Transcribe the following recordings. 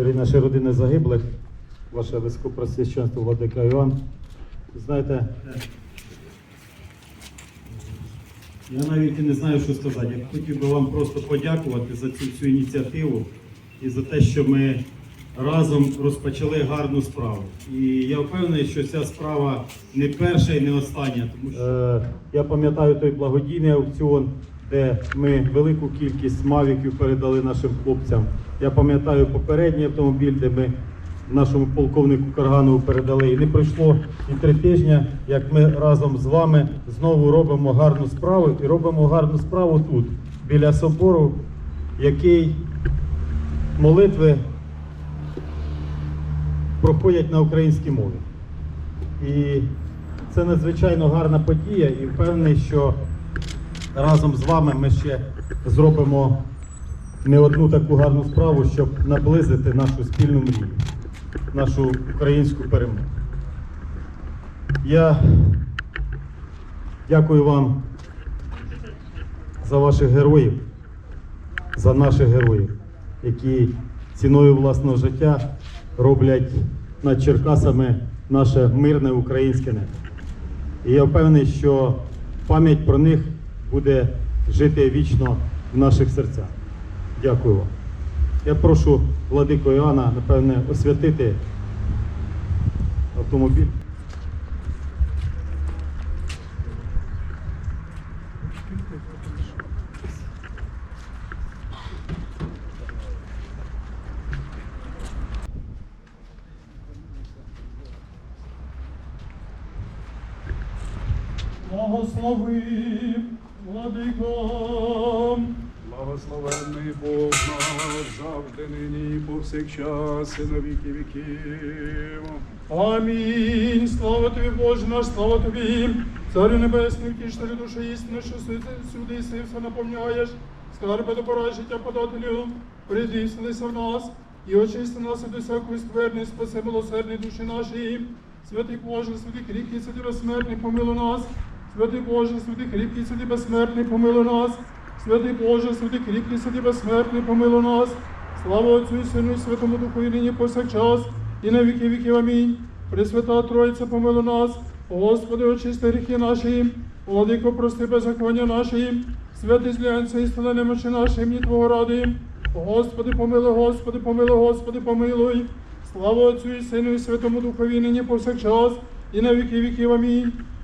дорогі наші родини загиблих, ваше високопросвященство Владика Іван. Знаєте, я навіть і не знаю, що сказати. Я хотів би вам просто подякувати за цю всю ініціативу і за те, що ми разом розпочали гарну справу. І я впевнений, що ця справа не перша і не остання. Тому що е, я пам'ятаю той благодійний аукціон, де ми велику кількість мавіків передали нашим хлопцям. Я пам'ятаю попередній автомобіль, де ми нашому полковнику Карганову передали. І не пройшло і три тижні, як ми разом з вами знову робимо гарну справу і робимо гарну справу тут, біля собору, який молитви проходять на українській мові. І це надзвичайно гарна подія, і впевнений, що разом з вами ми ще зробимо не одну таку гарну справу, щоб наблизити нашу спільну мрію, нашу українську перемогу. Я дякую вам за ваших героїв, за наших героїв, які ціною власного життя роблять над Черкасами наше мирне українське небо. І я впевнений, що пам'ять про них буде жити вічно в наших серцях. Дякую вам. Я прошу владику Іоанна, напевне, освятити автомобіль. Благослови, владико, Благословенний Бог наш завжди нині і повсякчас і на віки віків. Амінь. Слава тобі, Боже наш, слава тобі, Царю Небесний, втішителю душі істини, що сюди, і все наповняєш, скарби до пора життя подателю, прийди, в нас, і очисти нас від усякої скверни, спаси милосердні душі наші. Святий Боже, святий кріпкий, святий безсмертний, помилуй нас. Святий Боже, святий кріпкий, святий безсмертний, помилуй нас. Святий Боже, святий кріпкий, святий безсмертний, помилуй нас. Слава Отцю і Сину і Святому Духу, і нині повсякчас, і на віки віків. Амінь. Пресвята Троїця, помилуй нас. Господи, очисти гріхи наші, Владико, прости беззаконня наші, святий злянця і стали немочі наші, імені Твого ради. Господи, помилуй, Господи, помилуй, Господи, помилуй. Слава Отцю і Сину і Святому Духові, нині повсякчас, і на віки віків. Амінь.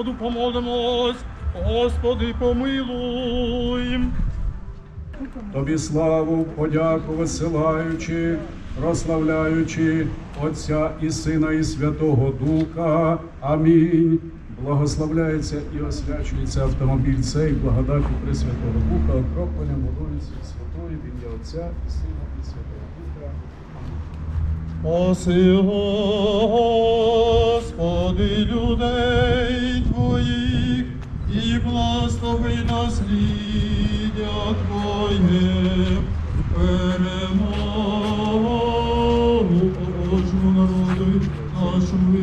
Амінь. Господу помолимось, Господи помилуй. Тобі славу, подяку висилаючи, прославляючи Отця і Сина і Святого Духа. Амінь. Благословляється і освячується автомобіль цей благодаті Пресвятого Духа, окропленням водою Святої в ім'я Отця і Сина і Святого Духа. Спаси, Господи, людей благослови наслідя Твоє, перемогу Божому народу, нашому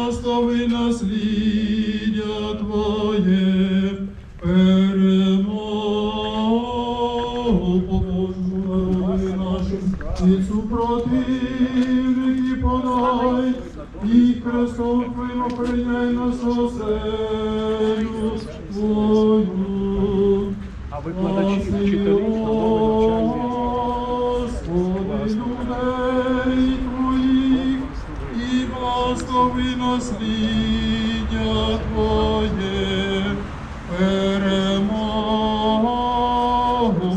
благослови насліддя Твоє, перемогу народи нашим, і супротивники подай, і Христом Твоїм охороняй нас оселю Твою. А викладачі, вчителі спасіння Твоє, перемогу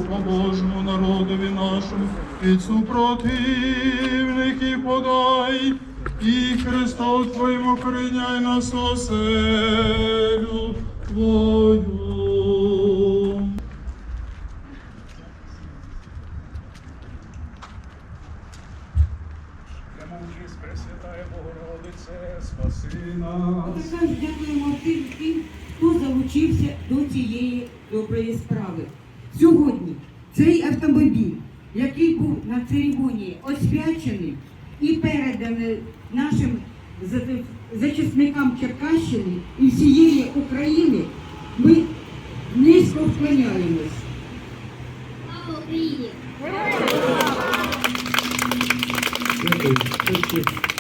побожну народові нашому, від супротивників подай, і Христос Твоєму прийняй нас оселю Твою. Спаси дякуємо тим, тим, хто залучився до цієї доброї справи. Сьогодні цей автомобіль, який був на церемонії освячений і переданий нашим за- зачисникам Черкащини і всієї України, ми низько вклоняємось. Слава Україні! Дякую.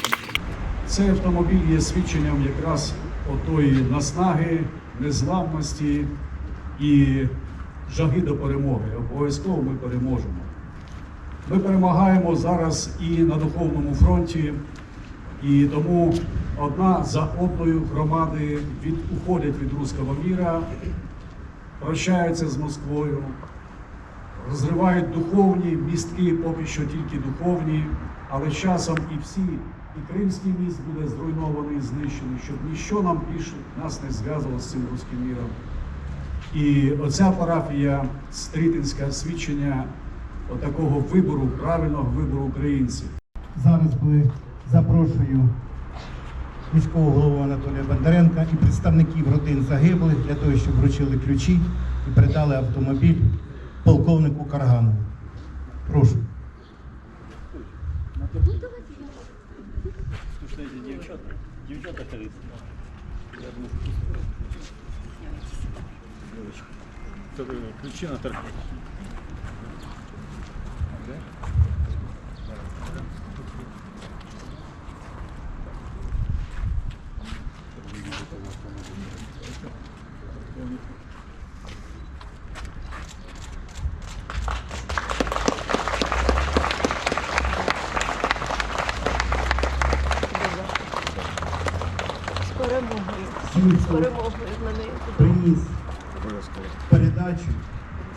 Цей автомобіль є свідченням якраз отої наснаги, незламності і жаги до перемоги. Обов'язково ми переможемо. Ми перемагаємо зараз і на духовному фронті, і тому одна за одною громади від, уходять від руського міра, прощаються з Москвою, розривають духовні містки, поки що тільки духовні, але з часом і всі, і Кримський міст буде зруйнований, знищений, щоб ніщо нам більше нас не зв'язувало з цим руським міром. І оця парафія Стрітинська свідчення отакого вибору, правильного вибору українців. Зараз би запрошую міського голову Анатолія Бондаренка і представників родин загиблих для того, щоб вручили ключі і передали автомобіль полковнику Карганову. Прошу. что это девчата. Девчата крысы. Я думаю, что... Ключи на торг. Да? З перемогою приніс передачу,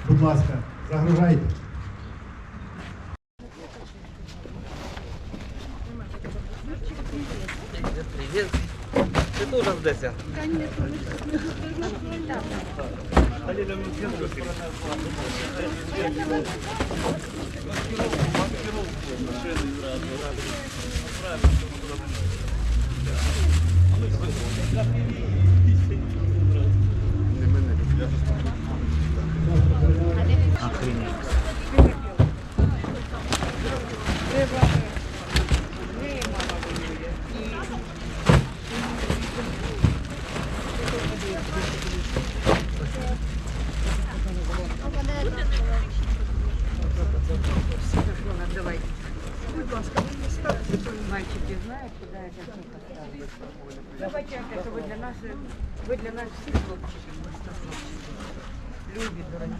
будь ласка, загружайте. Привет. Ты тоже здесь? Мальчики поставлю. Давайте, это вы для нас, вы для нас всех хлопчики, просто хлопчики. Любі, дорогі.